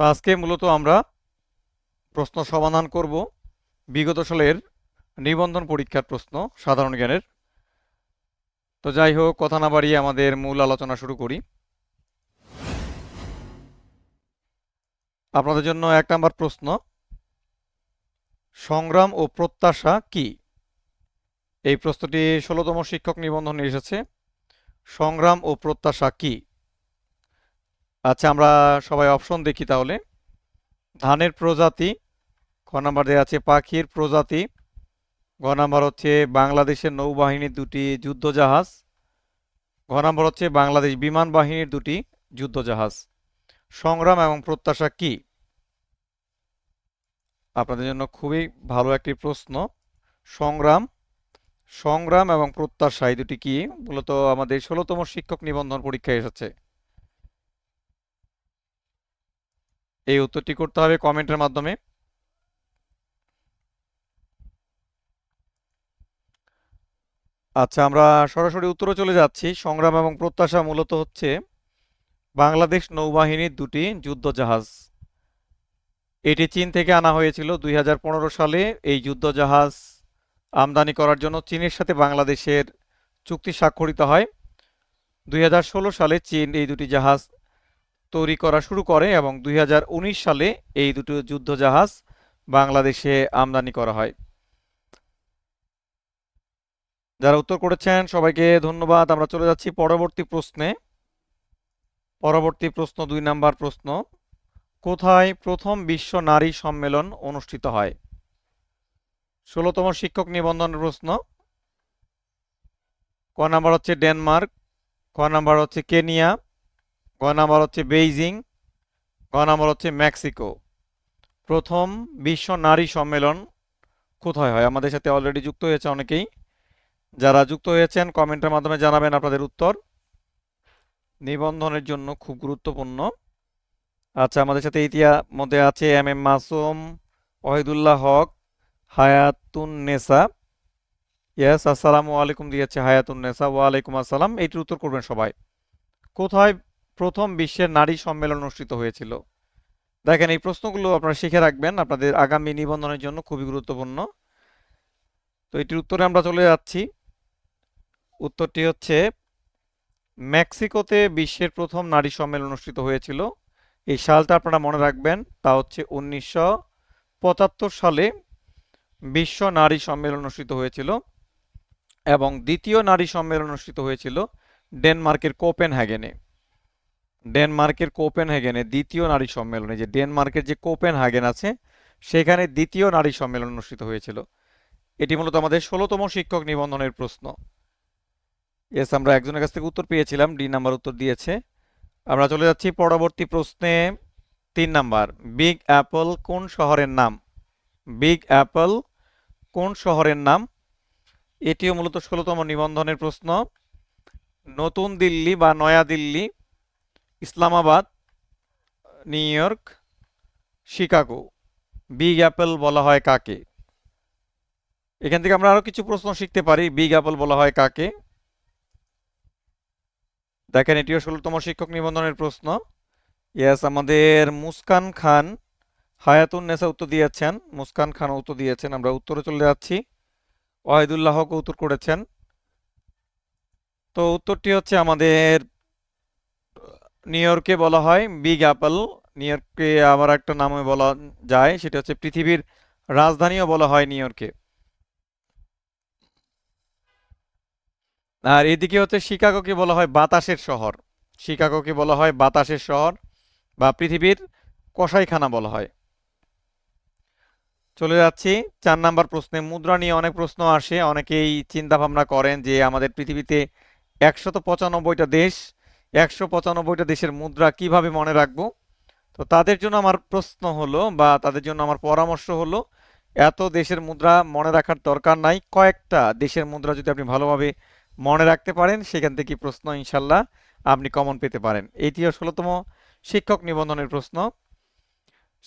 তো আজকে মূলত আমরা প্রশ্ন সমাধান করব। বিগত সালের নিবন্ধন পরীক্ষার প্রশ্ন, সাধারণ জ্ঞানের। তো যাই হোক, কথা না বাড়িয়ে আমাদের মূল আলোচনা শুরু করি। আপনাদের জন্য এক নম্বর প্রশ্ন, সংগ্রাম ও প্রত্যাশা কি? এই প্রশ্নটি ষোলোতম শিক্ষক নিবন্ধনে এসেছে। সংগ্রাম ও প্রত্যাশা কি? আচ্ছা আমরা সবাই অপশন দেখি তাহলে। ধানের প্রজাতি খ নাম্বার দেওয়া আছে, পাখির প্রজাতি। ঘ নাম্বার হচ্ছে বাংলাদেশের নৌবাহিনীর দুটি যুদ্ধজাহাজ। ঘ নাম্বার হচ্ছে বাংলাদেশ বিমান বাহিনীর দুটি যুদ্ধজাহাজ। সংগ্রাম এবং প্রত্যাশা কি? আপনাদের জন্য খুবই ভালো একটি প্রশ্ন। সংগ্রাম সংগ্রাম এবং প্রত্যাশা, এই দুটি কি? মূলত আমাদের ষোলোতম শিক্ষক নিবন্ধন পরীক্ষায় এসেছে। এই উত্তরটি করতে হবে কমেন্টের মাধ্যমে। আচ্ছা আমরা সরাসরি উত্তরে চলে যাচ্ছি। সংগ্রাম এবং প্রত্যাশা মূলত হচ্ছে বাংলাদেশ নৌবাহিনীর দুটি যুদ্ধজাহাজ। এটি চীন থেকে আনা হয়েছিল দুই হাজার পনেরো সালে। এই যুদ্ধজাহাজ আমদানি করার জন্য চীনের সাথে বাংলাদেশের চুক্তি স্বাক্ষরিত হয়। দুই হাজার ষোলো সালে চীন এই দুটি জাহাজ তৈরি করা শুরু করে এবং দুই হাজার উনিশ সালে এই দুটো যুদ্ধজাহাজ বাংলাদেশে আমদানি করা হয়। যারা উত্তর করেছেন, সবাইকে ধন্যবাদ। আমরা চলে যাচ্ছি পরবর্তী প্রশ্নে। পরবর্তী প্রশ্ন, দুই নাম্বার প্রশ্ন। কোথায় প্রথম বিশ্ব নারী সম্মেলন অনুষ্ঠিত হয়? ষোলোতম শিক্ষক নিবন্ধনের প্রশ্ন। ক নাম্বার হচ্ছে ডেনমার্ক, ক নাম্বার হচ্ছে কেনিয়া গ নাম্বার হচ্ছে বেইজিং গ নাম্বার হচ্ছে মেক্সিকো। প্রথম বিশ্ব নারী সম্মেলন কোথায় হয়? আমাদের সাথে অলরেডি যুক্ত হয়েছে অনেকেই। যারা যুক্ত হয়েছেন, কমেন্টের মাধ্যমে জানাবেন আপনাদের উত্তর। নিবন্ধনের জন্য খুব গুরুত্বপূর্ণ। আচ্ছা আমাদের সাথে ইতিহাস মধ্যে আছে এম এম মাসুম ওহিদুল্লাহ হক হায়াতুন নেসা ইয়াস আসসালামু আলাইকুম দিয়েছে হায়াতুন নেসা ওয়ালাইকুম আসসালাম। এইটির উত্তর করবেন সবাই। কোথায় প্রথম বিশ্বের নারী সম্মেলন অনুষ্ঠিত হয়েছিল। দেখেন, এই প্রশ্নগুলো আপনারা শিখে রাখবেন। আপনাদের আগামী নিবন্ধনের জন্য খুবই গুরুত্বপূর্ণ। তো এটির উত্তরে আমরা চলে যাচ্ছি। উত্তরটি হচ্ছে, মেক্সিকোতে বিশ্বের প্রথম নারী সম্মেলন অনুষ্ঠিত হয়েছিল। এই সালটা আপনারা মনে রাখবেন, তা হচ্ছে উনিশশো পঁচাত্তর সালে বিশ্ব নারী সম্মেলন অনুষ্ঠিত হয়েছিল এবং দ্বিতীয় নারী সম্মেলন অনুষ্ঠিত হয়েছিল ডেনমার্কের কোপেন হ্যাগেনে ডেনমার্কের কোপেন হ্যাগেনে দ্বিতীয় নারী সম্মেলনে যে ডেনমার্কের যে কোপেন হ্যাগেন আছে, সেখানে দ্বিতীয় নারী সম্মেলন অনুষ্ঠিত হয়েছিল। এটি মূলত আমাদের ষোলোতম শিক্ষক নিবন্ধনের প্রশ্ন। এস আমরা একজনের কাছ থেকে উত্তর পেয়েছিলাম, ডি নাম্বার উত্তর দিয়েছে। আমরা চলে যাচ্ছি পরবর্তী প্রশ্নে। তিন নাম্বার, বিগ অ্যাপল কোন শহরের নাম? বিগ অ্যাপল কোন শহরের নাম? এটিও মূলত ষোলোতম নিবন্ধনের প্রশ্ন। নতুন দিল্লি বা নয়া Delhi Islamabad, New York, Chicago. Big Apple বলা হয় কাকে? এখান থেকে আমরা আরও কিছু প্রশ্ন শিখতে পারি, বিগ অ্যাপল বলা হয় কাকে? দেখেন, এটিও ষোলোতম শিক্ষক নিবন্ধনের প্রশ্ন। ইয়াস আমাদের মুস্কান খান হায়াতুন নেসা উত্তর দিয়েছেন। মুস্কান খান উত্তর দিয়েছেন। আমরা উত্তরে চলে যাচ্ছি। ওয়াহিদুল্লাহকে উত্তর করেছেন। তো উত্তরটি হচ্ছে আমাদের নিউ ইয়র্কে বলা হয় বিগ অ্যাপল নিউ ইয়র্ককে আবার একটা নামে বলা যায়, সেটা হচ্ছে পৃথিবীর রাজধানীও বলা হয় নিউ ইয়র্কে আর এদিকে হচ্ছে শিকাগোকে বলা হয় বাতাসের শহর। শিকাগোকে বলা হয় বাতাসের শহর বা পৃথিবীর কসাইখানা বলা হয়। চলে যাচ্ছি চার নাম্বার প্রশ্নে। মুদ্রা নিয়ে অনেক প্রশ্ন আসে, অনেকেই চিন্তা ভাবনা করেন যে আমাদের পৃথিবীতে একশত পঁচানব্বইটা দেশ একশো পঁচানব্বইটা দেশের মুদ্রা কীভাবে মনে রাখব? তো তাদের জন্য আমার প্রশ্ন হলো বা তাদের জন্য আমার পরামর্শ হলো, এত দেশের মুদ্রা মনে রাখার দরকার নাই। কয়েকটা দেশের মুদ্রা যদি আপনি ভালোভাবে মনে রাখতে পারেন, সেখান থেকে প্রশ্ন ইনশাল্লাহ আপনি কমন পেতে পারেন। এটিও ষোলোতম শিক্ষক নিবন্ধনের প্রশ্ন।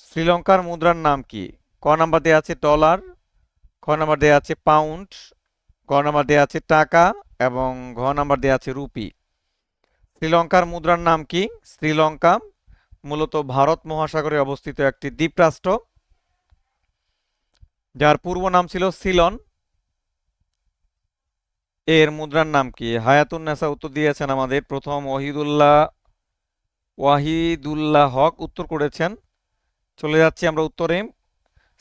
শ্রীলঙ্কার মুদ্রার নাম কি? ক নাম্বার দেওয়া আছে ডলার, খ নাম্বার দেওয়া আছে পাউন্ড, গ নাম্বার দেওয়া আছে টাকা এবং ঘ নাম্বার দেওয়া আছে রুপি। শ্রীলঙ্কার মুদ্রার নাম কি? শ্রীলঙ্কা, মূলত ভারত মহাসাগরে অবস্থিত একটি দ্বীপরাষ্ট্র, যার পূর্ব নাম ছিল সিলন। এর মুদ্রার নাম কি? হায়াতুন নেসা উত্তর দিয়েছেন আমাদের। প্রথম ওয়াহিদুল্লাহ ওয়াহিদুল্লাহ হক উত্তর করেছেন। চলে যাচ্ছি আমরা উত্তরে।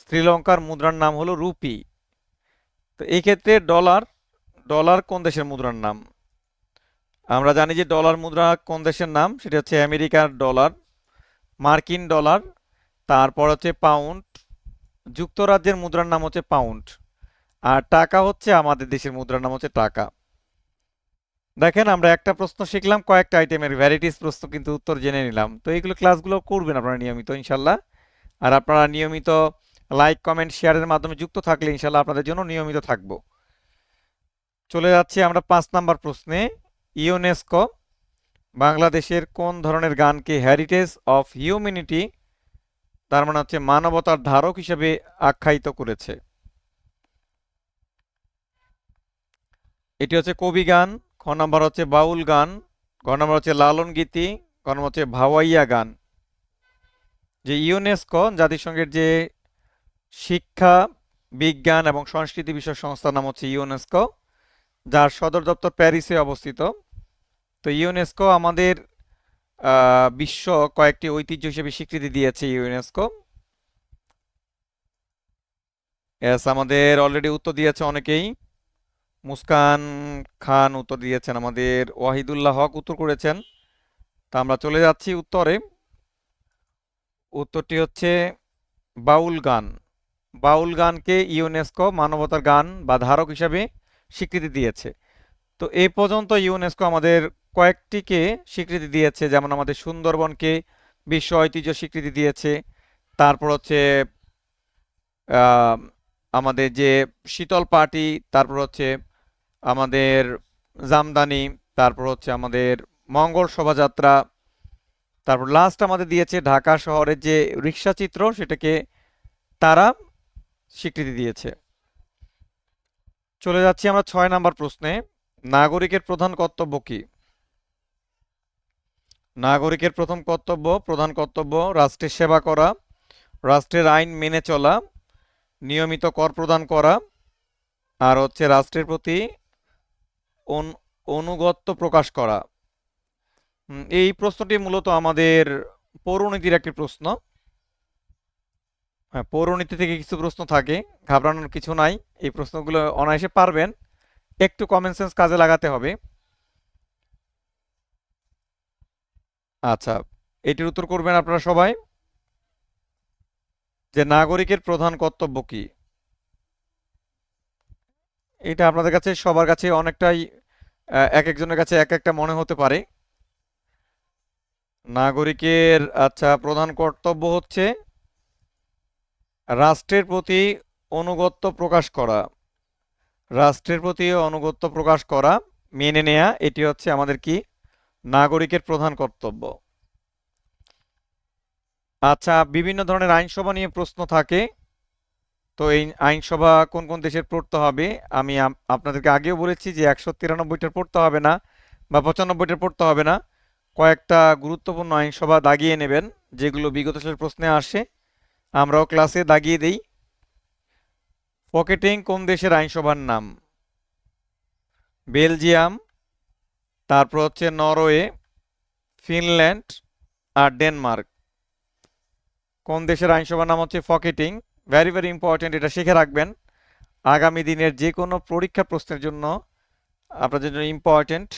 শ্রীলঙ্কার মুদ্রার নাম হলো রুপি। তো এই ক্ষেত্রে ডলার ডলার কোন দেশের মুদ্রার নাম? আমরা জানি যে ডলার মুদ্রা কোন দেশের নাম? সেটা হচ্ছে আমেরিকার ডলার, মার্কিন ডলার, তারপর হচ্ছে পাউন্ড, যুক্তরাজ্যের মুদ্রার নাম হচ্ছে পাউন্ড, আর টাকা হচ্ছে আমাদের দেশের মুদ্রার নাম হচ্ছে টাকা। দেখেন, আমরা একটা প্রশ্ন শিখলাম, কয়েকটা আইটেমের ভ্যারাইটিস প্রশ্ন কিন্তু উত্তর জেনে নিলাম। তো এইগুলো ক্লাসগুলো করবেন আপনারা নিয়মিত, ইনশাল্লাহ। আর আপনারা নিয়মিত লাইক কমেন্ট শেয়ারের মাধ্যমে যুক্ত থাকলে ইনশাল্লাহ আপনাদের জন্য নিয়মিত থাকব। চলে যাচ্ছি আমরা পাঁচ নাম্বার প্রশ্নে। ইউনেস্কো, বাংলাদেশের কোন ধরনের গানকে হেরিটেজ অফ হিউম্যানিটি তার মানে হচ্ছে মানবতার ধারক হিসেবে আখ্যায়িত করেছে। এটি হচ্ছে কবি গান, খ নম্বর হচ্ছে বাউল গান, গ নম্বর হচ্ছে লালন গীতি, গ নম্বর হচ্ছে ভাওয়াইয়া গান। যে ইউনেস্কো, জাতিসংঘের যে শিক্ষা, বিজ্ঞান এবং সংস্কৃতি বিষয়ক সংস্থার নাম হচ্ছে ইউনেস্কো। যার সদর দপ্তর প্যারিসে অবস্থিত। তো ইউনেস্কো আমাদের বিশ্ব কয়েকটি ঐতিহ্য হিসেবে স্বীকৃতি দিয়েছে ইউনেস্কো। এস আমাদের অলরেডি উত্তর দিয়েছে অনেকেই। মুস্কান খান উত্তর দিয়েছেন, আমাদের ওয়াহিদুল্লাহ হক উত্তর করেছেন। তা আমরা চলে যাচ্ছি উত্তরে। উত্তরটি হচ্ছে বাউল গান। বাউল গানকে ইউনেস্কো মানবতার গান বা ধারক হিসাবে স্বীকৃতি দিয়েছে। তো এই পর্যন্ত ইউনেস্কো আমাদের কয়েকটিকে স্বীকৃতি দিয়েছে, যেমন আমাদের সুন্দরবনকে বিশ্ব ঐতিহ্য স্বীকৃতি দিয়েছে, তারপর হচ্ছে আমাদের যে শীতল পার্টি তারপর হচ্ছে আমাদের জামদানি, তারপর হচ্ছে আমাদের মঙ্গল শোভাযাত্রা, তারপর লাস্ট আমাদের দিয়েছে ঢাকা শহরের যে রিক্সা চিত্র, সেটাকে তারা স্বীকৃতি দিয়েছে। চলে যাচ্ছি আমরা ছয় নাম্বার প্রশ্নে। নাগরিকের প্রধান কর্তব্য কি? নাগরিকের প্রথম কর্তব্য, প্রধান কর্তব্য, রাষ্ট্রের সেবা করা, রাষ্ট্রের আইন মেনে চলা, নিয়মিত কর প্রদান করা, আর হচ্ছে রাষ্ট্রের প্রতি অনু- অনুগত্য প্রকাশ করা। এই প্রশ্নটি মূলত আমাদের পৌরনীতির একটি প্রশ্ন। হ্যাঁ পৌরনীতি থেকে কিছু প্রশ্ন থাকে, ঘাবড়ানোর কিছু নাই। এই প্রশ্নগুলো অনায়াসে পারবেন। একটু কমন সেন্স কাজে লাগাতে হবে। আচ্ছা এটির উত্তর করবেন আপনারা সবাই। যে নাগরিকের প্রধান কর্তব্য কি? এটা আপনাদের কাছে, সবার কাছে অনেকটাই এক একজনের কাছে এক একটা মনে হতে পারে। নাগরিকের আচ্ছা প্রধান কর্তব্য হচ্ছে রাষ্ট্রের প্রতি অনুগত্য প্রকাশ করা। রাষ্ট্রের প্রতি অনুগত্য প্রকাশ করা, মেনে নেয়া, এটি হচ্ছে আমাদের কি? নাগরিকের প্রধান কর্তব্য। আচ্ছা বিভিন্ন ধরনের আইনসভা নিয়ে প্রশ্ন থাকে। তো এই আইনসভা কোন কোন দেশের পড়তে হবে? আমি আপনাদেরকে আগেও বলেছি যে একশো তিরানব্বইটার পড়তে হবে না বা পঁচানব্বইটার পড়তে হবে না। কয়েকটা গুরুত্বপূর্ণ আইনসভা দাগিয়ে নেবেন, যেগুলো বিগত সালের প্রশ্নে আসে। আমরাও ক্লাসে দাগিয়ে দেই। পকেটিং কোন দেশের আইনসভার নাম? বেলজিয়াম, তারপর হচ্ছে নরওয়ে, ফিনল্যান্ড আর ডেনমার্ক। কোন দেশের আইনসভার নাম হচ্ছে ফকেটিং ভেরি ভেরি ইম্পর্টেন্ট এটা শিখে রাখবেন। আগামী দিনের যে কোনো পরীক্ষা প্রশ্নের জন্য আপনাদের জন্য ইম্পর্টেন্ট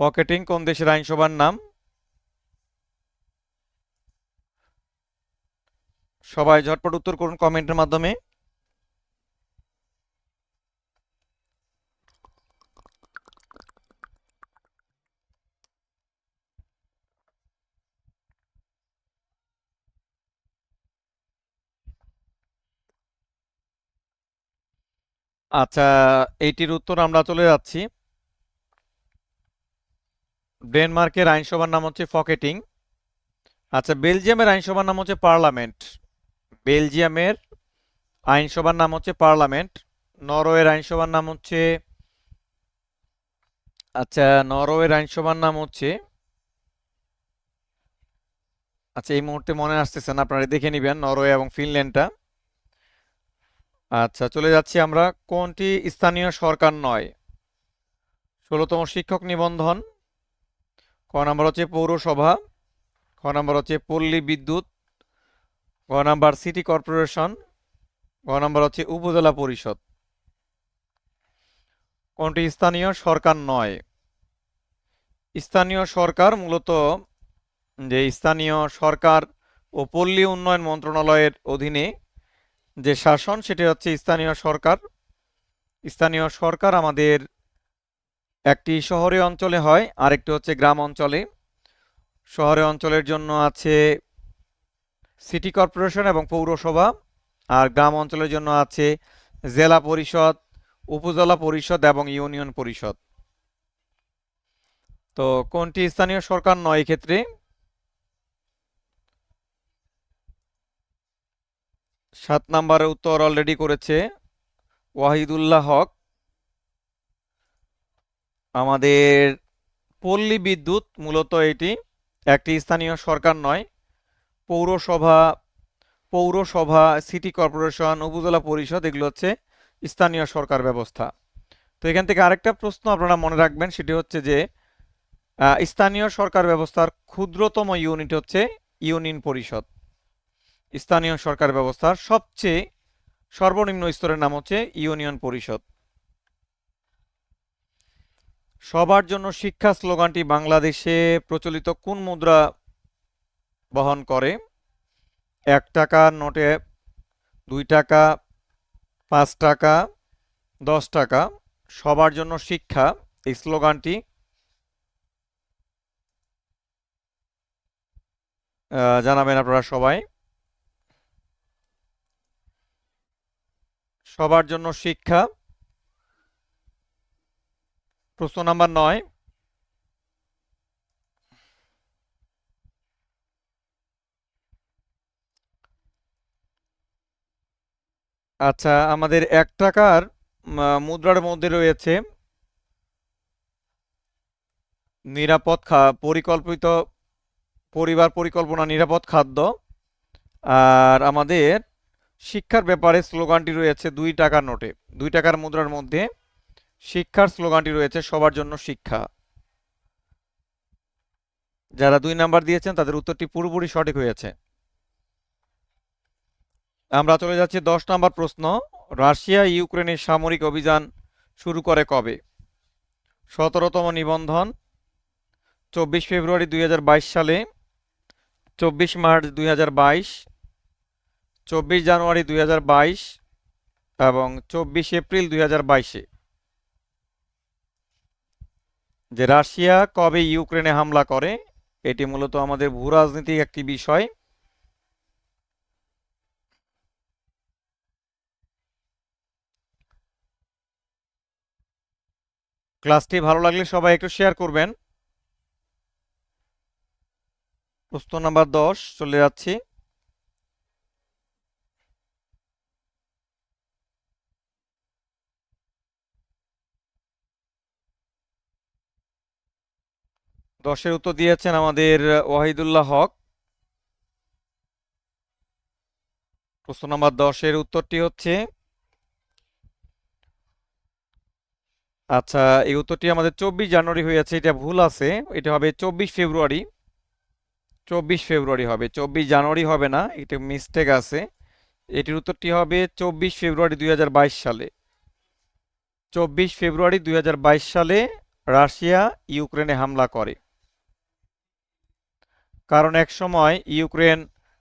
পকেটিং কোন দেশের আইনসভার নাম? সবাই ঝটপট উত্তর করুন কমেন্টের মাধ্যমে। আচ্ছা এইটির উত্তর আমরা চলে যাচ্ছি। ডেনমার্কের আইনসভার নাম হচ্ছে ফকেটিং আচ্ছা বেলজিয়ামের আইনসভার নাম হচ্ছে পার্লামেন্ট বেলজিয়ামের আইনসভার নাম হচ্ছে পার্লামেন্ট, নরওয়ের আইনসভার নাম হচ্ছে আচ্ছা নরওয়ের আইনসভার নাম হচ্ছে আচ্ছা এই মুহূর্তে মনে আসতেছে না, আপনারা দেখে নেবেন নরওয়ে এবং ফিনল্যান্ডটা। আচ্ছা চলে যাচ্ছি আমরা, কোনটি স্থানীয় সরকার নয়? ষোলোতম শিক্ষক নিবন্ধন, ক নাম্বার হচ্ছে পৌরসভা, খ নাম্বার হচ্ছে পল্লী বিদ্যুৎ গ নাম্বার সিটি কর্পোরেশন, গ নাম্বার হচ্ছে উপজেলা পরিষদ। কোনটি স্থানীয়? সরকার নয়। স্থানীয় সরকার মূলত যে স্থানীয় সরকার ও পল্লী উন্নয়ন মন্ত্রণালয়ের অধীনে যে শাসন, সেটি হচ্ছে স্থানীয় সরকার। স্থানীয় সরকার আমাদের একটি শহরে অঞ্চলে হয়, আরেকটি হচ্ছে গ্রাম অঞ্চলে। শহরে অঞ্চলের জন্য আছে সিটি কর্পোরেশন এবং পৌরসভা আর গ্রাম অঞ্চলের জন্য আছে জেলা পরিষদ, উপজেলা পরিষদ এবং ইউনিয়ন পরিষদ। তো কোনটি স্থানীয় সরকার নয় এক্ষেত্রে? সাত নাম্বারের উত্তর অলরেডি করেছে ওয়াহিদুল্লাহ হক। আমাদের পল্লী বিদ্যুৎ মূলত এটি, একটি স্থানীয় সরকার নয়। পৌরসভা পৌরসভা, সিটি কর্পোরেশন, উপজেলা পরিষদ, এগুলো হচ্ছে স্থানীয় সরকার ব্যবস্থা। তো এখান থেকে আরেকটা প্রশ্ন আপনারা মনে রাখবেন, সেটি হচ্ছে যে স্থানীয় সরকার ব্যবস্থার ক্ষুদ্রতম ইউনিট হচ্ছে ইউনিয়ন পরিষদ। স্থানীয় সরকার ব্যবস্থার সবচেয়ে সর্বনিম্ন স্তরের নাম হচ্ছে ইউনিয়ন পরিষদ। সবার জন্য শিক্ষা স্লোগানটি বাংলাদেশে প্রচলিত কোন মুদ্রা বহন করে। এক টাকার নোটে দুই টাকা, পাঁচ টাকা, দশ টাকা, সবার জন্য শিক্ষা, এই স্লোগানটি। জানাবেন আপনারা সবাই। সবার জন্য শিক্ষা। প্রশ্ন নাম্বার নয় আচ্ছা আমাদের এক টাকার মুদ্রার মধ্যে রয়েছে নিরাপদ পরিকল্পিত পরিবার পরিকল্পনা, নিরাপদ খাদ্য। আর আমাদের শিক্ষার ব্যাপারে স্লোগানটি রয়েছে দুই টাকার নোটে। দুই টাকার মুদ্রার মধ্যে শিক্ষার স্লোগানটি রয়েছে, সবার জন্য শিক্ষা। যারা দুই নাম্বার দিয়েছেন, তাদের উত্তরটি পুরোপুরি সঠিক হয়েছে। আমরা চলে যাচ্ছি দশ নম্বর প্রশ্ন। রাশিয়া, ইউক্রেনের সামরিক অভিযান শুরু করে কবে? সতেরোতম নিবন্ধন, চব্বিশ ফেব্রুয়ারি দুই হাজার বাইশ সালে, চব্বিশ মার্চ দুই চব্বিশ জানুয়ারি দুই হাজার বাইশ এবং চব্বিশ এপ্রিল দুই বাইশে যে রাশিয়া কবে ইউক্রেনে হামলা করে, এটি মূলত আমাদের ভূ রাজনীতিক একটি বিষয়। ক্লাসটি ভালো লাগলে সবাই একটু শেয়ার করবেন। প্রশ্ন নাম্বার দশ, চলে যাচ্ছি। দশের উত্তর দিয়েছেন আমাদের ওয়াহিদুল্লাহ হক। প্রশ্ন নাম্বার দশের উত্তরটি হচ্ছে আচ্ছা এই উত্তরটি আমাদের চব্বিশ জানুয়ারি হয়েছে এটা ভুল আছে, এটা হবে চব্বিশ ফেব্রুয়ারি। চব্বিশ ফেব্রুয়ারি হবে, চব্বিশ জানুয়ারি হবে না, এটা মিস্টেক আছে। এটির উত্তরটি হবে চব্বিশ ফেব্রুয়ারি দুই হাজার বাইশ সালে। চব্বিশ ফেব্রুয়ারি দুই হাজার বাইশ সালে রাশিয়া ইউক্রেনে হামলা করে। কারণ এক সময় ইউক্রেন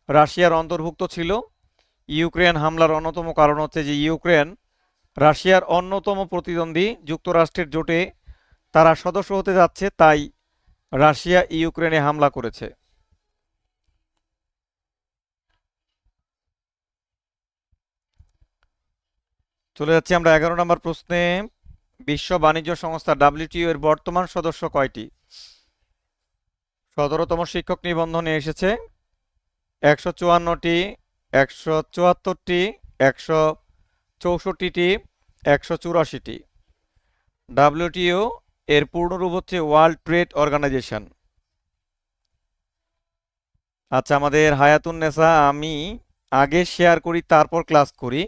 রাশিয়ার অন্তর্ভুক্ত ছিল। ইউক্রেন হামলার অন্যতম কারণ হচ্ছে যে ইউক্রেন রাশিয়ার অন্যতম প্রতিদ্বন্দ্বী যুক্তরাষ্ট্রের জোটে তারা সদস্য হতে যাচ্ছে, তাই রাশিয়া ইউক্রেনে হামলা করেছে। চলে যাচ্ছি আমরা এগারো নম্বর প্রশ্নে। বিশ্ব বাণিজ্য সংস্থা ডাব্লিউটিও এর বর্তমান সদস্য কয়টি? সতেরোতম শিক্ষক নিবন্ধনে এসেছে। একশো চুয়ান্নটি, একশো চুয়াত্তরটি, একশো চৌষট্টিটি, একশো চুরাশিটি। ডাব্লিউটিও এর পূর্ণরূপ হচ্ছে ওয়ার্ল্ড ট্রেড অর্গানাইজেশন। আচ্ছা আমাদের হায়াতুন নেসা, আমি আগে শেয়ার করি, তারপর ক্লাস করি।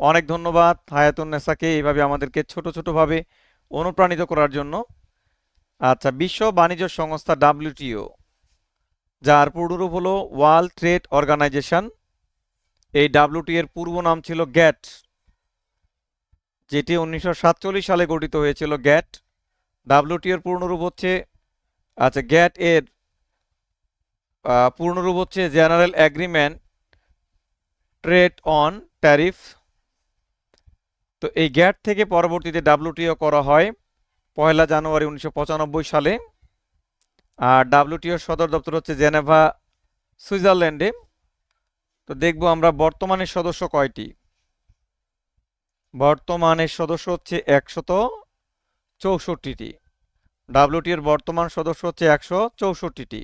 অনেক ধন্যবাদ হায়াতুন নেসাকে এইভাবে আমাদেরকে ছোট ছোটোভাবে অনুপ্রাণিত করার জন্য। আচ্ছা বিশ্ব বাণিজ্য সংস্থা ডাব্লিউটিও, যার পূর্ণরূপ হলো ওয়ার্ল্ড ট্রেড অর্গানাইজেশন। এই ডাব্লিউটি এর পূর্ব নাম ছিল গ্যাট। যেটি উনিশশো সাতচল্লিশ সালে গঠিত হয়েছিল, গ্যাট। ডাব্লিউটি এর পূর্ণরূপ হচ্ছে আচ্ছা গ্যাট এর পূর্ণরূপ হচ্ছে general agreement trade on tariff. তো এই গ্যাট থেকে পরবর্তীতে ডাব্লিউটিও করা হয় পয়লা জানুয়ারি উনিশশো পঁচানব্বই সালে। আর ডাব্লিউটিওর সদর দপ্তর হচ্ছে জেনেভা, সুইজারল্যান্ডে। তো দেখব আমরা বর্তমানের সদস্য কয়টি। বর্তমানের সদস্য হচ্ছে একশত চৌষট্টিটি। ডাব্লিউটিওর বর্তমান সদস্য হচ্ছে একশো চৌষট্টিটি।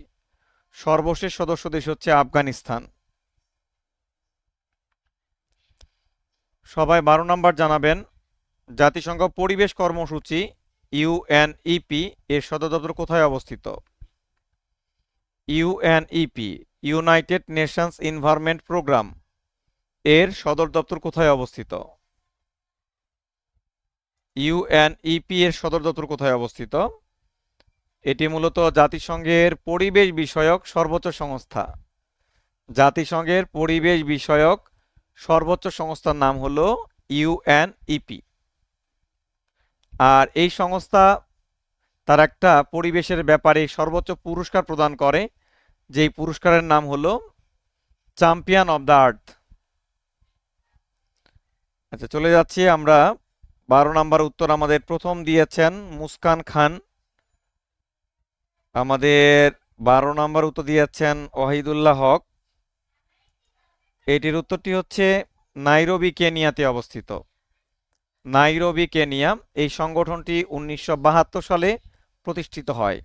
সর্বশেষ সদস্য দেশ হচ্ছে আফগানিস্তান। সবাই বারো নম্বর জানাবেন, জাতিসংঘ পরিবেশ কর্মসূচি ইউএনইপি এর সদর দপ্তর কোথায় অবস্থিত? UNEP United Nations Environment Programme এর সদর দপ্তর কোথায় অবস্থিত? ইউএনইপি এর সদর দপ্তর কোথায় অবস্থিত? এটি মূলত জাতিসংঘের পরিবেশ বিষয়ক সর্বোচ্চ সংস্থা। জাতিসংঘের পরিবেশ বিষয়ক সর্বোচ্চ সংস্থার নাম হলো ইউএনইপি আর এই সংস্থা তার একটা পরিবেশের ব্যাপারে সর্বোচ্চ পুরস্কার প্রদান করে, যেই পুরস্কারের নাম হলো চ্যাম্পিয়ন অব দ্য আর্থ আচ্ছা চলে যাচ্ছি আমরা বারো নাম্বার উত্তর আমাদের প্রথম দিয়েছেন মুস্কান খান। আমাদের বারো নাম্বার উত্তর দিয়েছেন ওয়াহিদুল্লাহ হক। এটির উত্তরটি হচ্ছে নাইরোবি কেনিয়াতে অবস্থিত। নাইরোবি কেনিয়া এই সংগঠনটি উনিশশো বাহাত্তর সালে প্রতিষ্ঠিত হয়।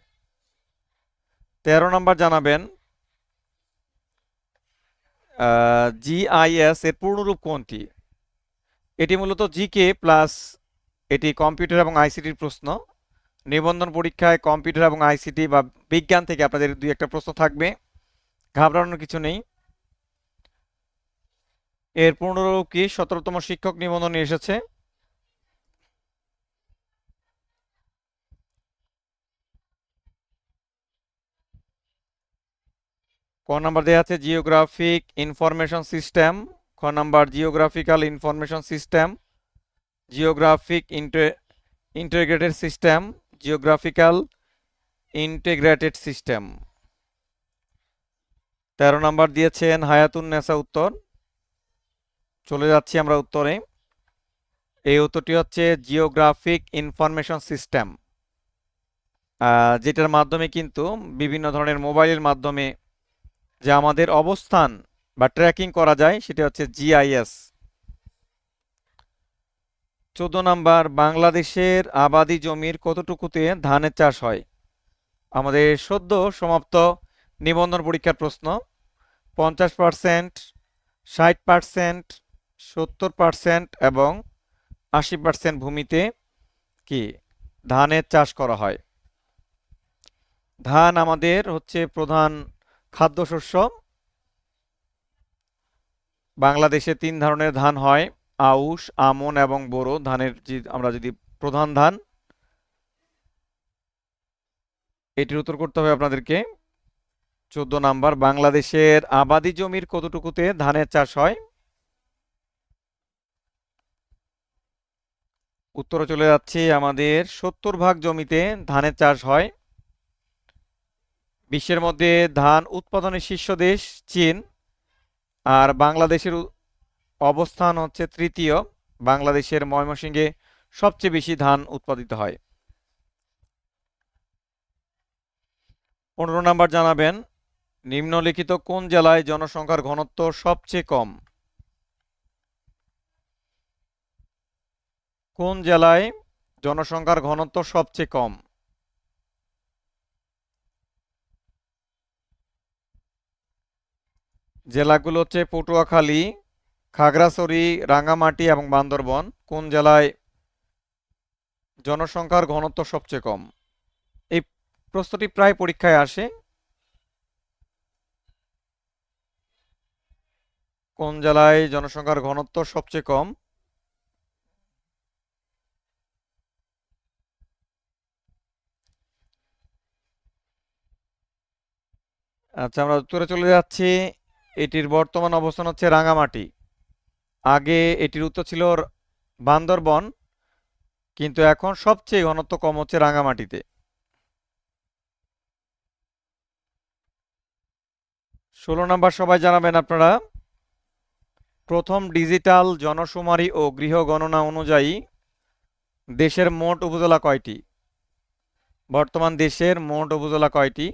তেরো নম্বর জানাবেন জিআইএস এর পূর্ণরূপ কোনটি? এটি মূলত জিকে প্লাস এটি কম্পিউটার এবং আইসিটির প্রশ্ন। নিবন্ধন পরীক্ষায় কম্পিউটার এবং আইসিটি বা বিজ্ঞান থেকে আপনাদের দুই একটা প্রশ্ন থাকবে। ঘাবড়ানোর কিছু নেই। এর পূর্ণরূপ কি সতেরোতম শিক্ষক নিবন্ধনে এসেছে। ক নাম্বার দেওয়া আছে geographic information system. Number geographical information system geographic integrated system geographical integrated system তেরো নাম্বার দিয়েছেন হায়াতুন নেসা উত্তর। চলে যাচ্ছি আমরা উত্তরে। এই উত্তরটি হচ্ছে জিওগ্রাফিক ইনফরমেশন সিস্টেম যেটার মাধ্যমে কিন্তু বিভিন্ন ধরনের মোবাইলের মাধ্যমে যে আমাদের অবস্থান বা ট্র্যাকিং করা যায়, সেটা হচ্ছে জিআইএস চোদ্দ নাম্বার, বাংলাদেশের আবাদি জমির কতটুকুতে ধানের চাষ হয়? আমাদের সদ্য সমাপ্ত নিবন্ধন পরীক্ষার প্রশ্ন। পঞ্চাশ পার্সেন্ট, ষাট পার্সেন্ট, সত্তর পার্সেন্ট এবং আশি পার্সেন্ট ভূমিতে কি ধানের চাষ করা হয়? ধান আমাদের হচ্ছে প্রধান খাদ্যশস্য। বাংলাদেশে তিন ধরনের ধান হয়, আউশ, আমন এবং বোরো। ধানের আমরা যদি প্রধান ধান, এটির উত্তর করতে হবে আপনাদেরকে। চোদ্দ নাম্বার, বাংলাদেশের আবাদি জমির কতটুকুতে ধানের চাষ হয়? উত্তরে চলে যাচ্ছে, আমাদের সত্তর ভাগ জমিতে ধানের চাষ হয়। বিশ্বের মধ্যে ধান উৎপাদনের শীর্ষ দেশ চীন। আর বাংলাদেশের অবস্থান হচ্ছে তৃতীয়। বাংলাদেশের ময়মনসিংহে সবচেয়ে বেশি ধান উৎপাদিত হয়। পনেরো নাম্বার জানাবেন, নিম্নলিখিত কোন জেলায় জনসংখ্যার ঘনত্ব সবচেয়ে কম? কোন জেলায় জনসংখ্যার ঘনত্ব সবচেয়ে কম? জেলাগুলো হচ্ছে পটুয়াখালী, খাগড়াছড়ি, রাঙ্গামাটি এবং বান্দরবন। কোন জেলায় জনসংখ্যার ঘনত্ব সবচেয়ে কম? এই প্রশ্নটি প্রায় পরীক্ষায় আসে। কোন জেলায় জনসংখ্যার ঘনত্ব সবচেয়ে কম? আচ্ছা আমরা উত্তরে চলে যাচ্ছি। এটির বর্তমান অবস্থান হচ্ছে রাঙামাটি। আগে এটির উত্তর ছিল বান্দরবন, কিন্তু এখন সবচেয়ে ঘনত্ব কম হচ্ছে রাঙামাটিতে। ষোলো নম্বর সবাই জানাবেন আপনারা। প্রথম ডিজিটাল জনশুমারি ও গৃহ গণনা অনুযায়ী দেশের মোট উপজেলা কয়টি? বর্তমান দেশের মোট উপজেলা কয়টি?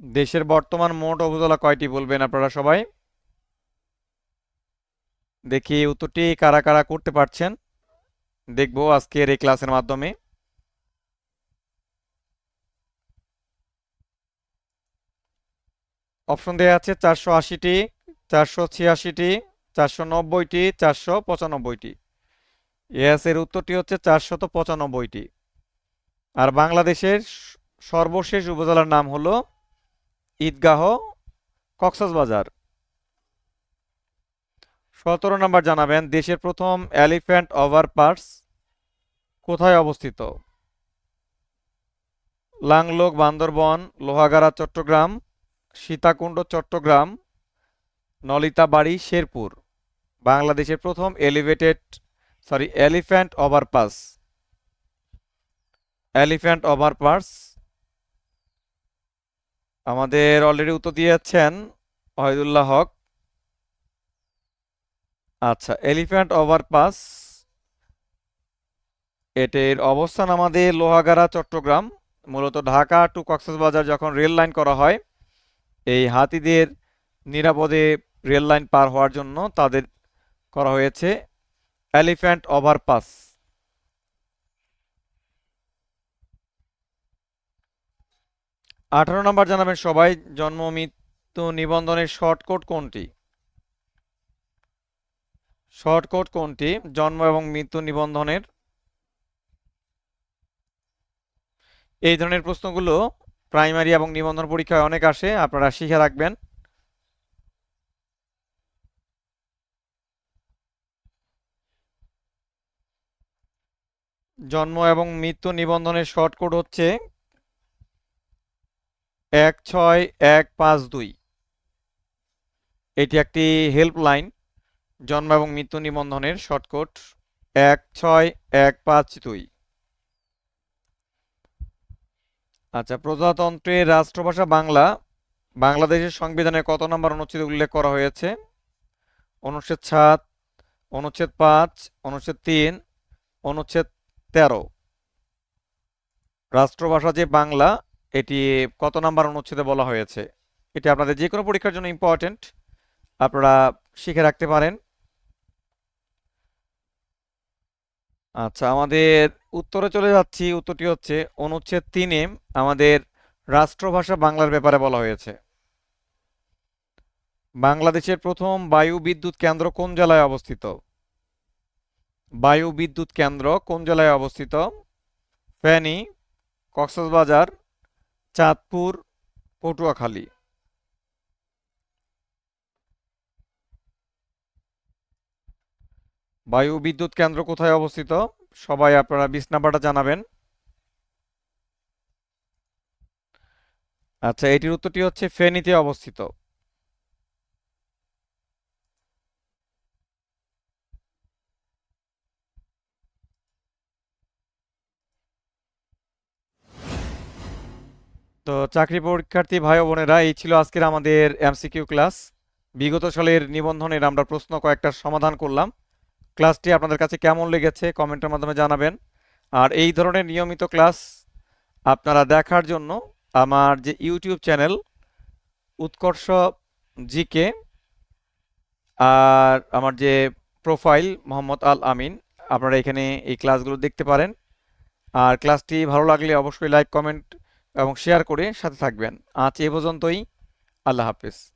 দেশের বর্তমান মোট উপজেলা কয়টি বলবেন আপনারা সবাই? দেখি উত্তরটি কারা কারা করতে পারছেন। দেখব আজকের এই ক্লাসের মাধ্যমে। অপশন দেওয়া আছে চারশো আশিটি, চারশো ছিয়াশিটি, চারশো নব্বইটি, চারশো পঁচানব্বইটি। ইয়েস এর উত্তরটি হচ্ছে চারশত পঁচানব্বইটি। আর বাংলাদেশের সর্বশেষ উপজেলার নাম হলো ঈদগাহ, কক্সবাজার। সতেরো নম্বর জানাবেন, দেশের প্রথম এলিফ্যান্ট ওভার পার্স কোথায় অবস্থিত? লাংলোক, বান্দরবন, লোহাগাড়া, চট্টগ্রাম, সীতাকুণ্ড, চট্টগ্রাম নলিতাবাড়ি শেরপুর। বাংলাদেশের প্রথম elevated, sorry, elephant overpass elephant overpass আমাদের অলরেডি উত্তর দিয়ে যাচ্ছেন ওয়াহিদুল্লাহ হক। আচ্ছা এলিফ্যান্ট ওভারপাস এটির অবস্থান আমাদের লোহাগাড়া, চট্টগ্রাম, মূলত ঢাকা টু কক্সবাজার যখন রেল লাইন করা হয়, এই হাতিদের নিরাপদে রেল লাইন পার হওয়ার জন্য তাদের করা হয়েছে এলিফ্যান্ট ওভারপাস আঠারো নম্বর জানাবেন সবাই, জন্ম, মৃত্যু নিবন্ধনের শর্টকট কোনটি? শর্টকট কোনটি? জন্ম এবং মৃত্যু নিবন্ধনের। এই ধরনের প্রশ্নগুলো প্রাইমারি এবং নিবন্ধন পরীক্ষায় অনেক আসে, আপনারা শিখে রাখবেন। জন্ম এবং মৃত্যু নিবন্ধনের শর্টকট হচ্ছে এক ছয় এক পাঁচ দুই। এটি একটি হেল্পলাইন জন্ম এবং মৃত্যু নিবন্ধনের শর্টকট এক ছয় এক পাঁচ দুই। আচ্ছা প্রজাতন্ত্রের রাষ্ট্রভাষা বাংলা, বাংলাদেশের সংবিধানে কত নম্বর অনুচ্ছেদে উল্লেখ করা হয়েছে? অনুচ্ছেদ সাত, অনুচ্ছেদ পাঁচ, অনুচ্ছেদ তিন, অনুচ্ছেদ তেরো। রাষ্ট্রভাষা যে বাংলা এটি কত নাম্বার অনুচ্ছেদে বলা হয়েছে? এটি আপনাদের যে কোনো পরীক্ষার জন্য ইম্পর্টেন্ট আপনারা শিখে রাখতে পারেন। আচ্ছা আমাদের উত্তরে চলে যাচ্ছি। উত্তরটি হচ্ছে অনুচ্ছেদ তিনে আমাদের রাষ্ট্রভাষা বাংলার ব্যাপারে বলা হয়েছে। বাংলাদেশের প্রথম বায়ু বিদ্যুৎ কেন্দ্র কোন জেলায় অবস্থিত? বায়ু বিদ্যুৎ কেন্দ্র কোন জেলায় অবস্থিত? ফেনী, কক্সবাজার চাঁদপুর, পটুয়াখালী। বায়ু বিদ্যুৎ কেন্দ্র কোথায় অবস্থিত? সবাই আপনারা নাম্বারটা জানাবেন। আচ্ছা এটির উত্তরটি হচ্ছে ফেনীতে অবস্থিত। তো চাকরি পরীক্ষার্থী ভাই বোনেরা, এই ছিল আজকের আমাদের এমসিকিউ ক্লাস বিগত সালের নিবন্ধনের আমরা প্রশ্ন কয়েকটা সমাধান করলাম। ক্লাসটি আপনাদের কাছে কেমন লেগেছে কমেন্টের মাধ্যমে জানাবেন। আর এই ধরনের নিয়মিত ক্লাস আপনারা দেখার জন্য আমার যে ইউটিউব চ্যানেল, উৎকর্ষ জিকে, আর আমার যে প্রোফাইল, মোহাম্মদ আল আমিন, আপনারা এখানে এই ক্লাসগুলো দেখতে পারেন। আর ক্লাসটি ভালো লাগলে অবশ্যই লাইক, কমেন্ট এবং শেয়ার করে সাথে থাকবেন। আজ এ পর্যন্তই। আল্লাহ হাফেজ।